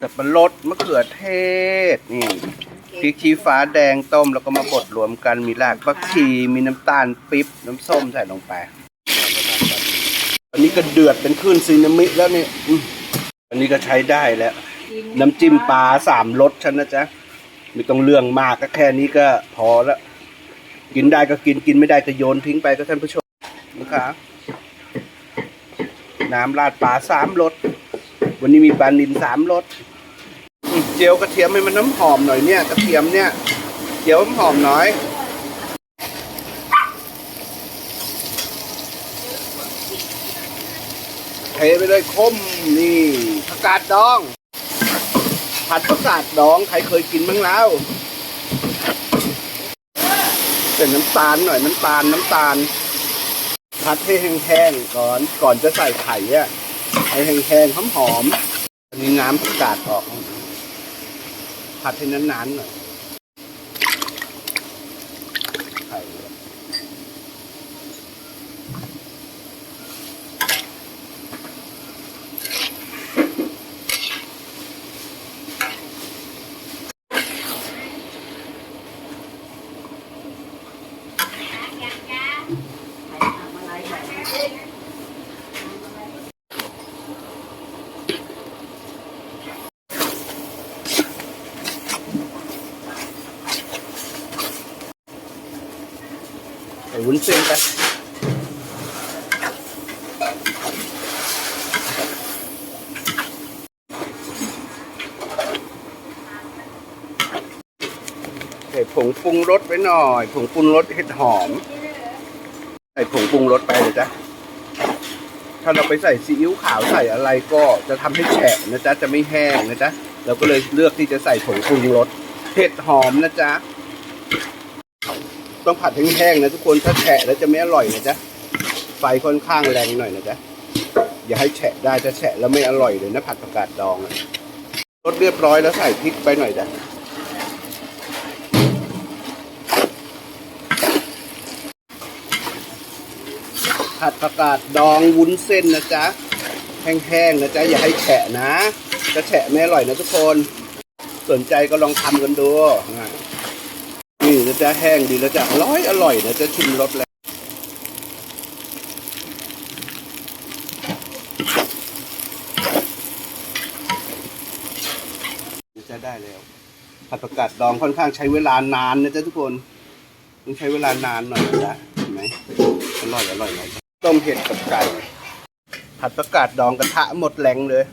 สับปะรดมะเขือเทศนี่พริกชี้ฟ้าแดงต้มแล้วก็มาบดรวมกันมีรากผักชีมีน้ำตาลปิ๊บน้ำส้มใส่ลงไป อันนี้ก็เดือดเป็นคลื่นซีนามิแล้วนี่อืมอันนี้ก็ใช้ได้แล้ว น้ำจิ้มปลาสามรสฉันนะจ๊ะไม่ต้องเรื่องมากก็แค่นี้ก็พอแล้วกินได้ก็กินกินไม่ได้ก็โยนทิ้งไปก็ท่านผู้ชมนะครับน้ำราดปลาสามรส วันนี้มีปลานินสามรสเจียวกระเทียมให้มันน้ำหอมหน่อยเนี่ยกระเทียมเนี่ยเจียวน้ำหอมน่อยเทไปเลยคมนี่ผักกาดดอง ผัดผักกาดดองใครเคยกินบ้างแล้วเป็นน้ำตาลหน่อยน้ำตาลน้ำตาล ผัดให้แห้งๆก่อนก่อนจะใส่ไข่อะ ให้แห้งๆหอมๆอันนี้น้ำผักกาดออก ผัดให้นานๆหน่อยไข่ วุ้นเส้นไปใส่ผงปรุงรสไว้หน่อย ผงปรุงรสเห็ดหอม ใส่ผงปรุงรสไปเลยจ้ะถ้าเราไปใส่ซีอิ๊วขาวใส่อะไรก็จะทำให้แฉะนะจ๊ะจะไม่แห้งนะจ๊ะเราก็เลยเลือกที่จะใส่ผงปรุงรสเห็ดหอมนะจ๊ะ ต้องผัดแห้งๆนะทุกคนถ้าแฉะแล้วจะไม่อร่อยนะจ๊ะไฟค่อนข้างแรงหน่อยนะจ๊ะอย่าให้แฉะได้ถ้าแฉะแล้วไม่อร่อยเลยนะผัดผักกาดดองอะรสเรียบร้อยแล้วใส่พริกไปหน่อยจ้ะผัดผักกาดดองวุ้นเส้นนะจ๊ะแห้งๆนะจ๊ะอย่าให้แฉะนะจะแฉะไม่อร่อยนะทุกคน สนใจก็ลองทำกันดู อะนี่นะจ๊ะแห้งดีแล้วจะอร่อยอร่อยนะจะชิมรสแล้ว จะได้แล้วผัดผักกาดดองค่อนข้างใช้เวลานานนะจ๊ะทุกคนต้องใช้เวลานานหน่อยนะจ๊ะเห็นไหมอร่อยอร่อยเลยต้มเห็ดกับไก่ผัดผักกาดดองกระทะหมดแรงเลย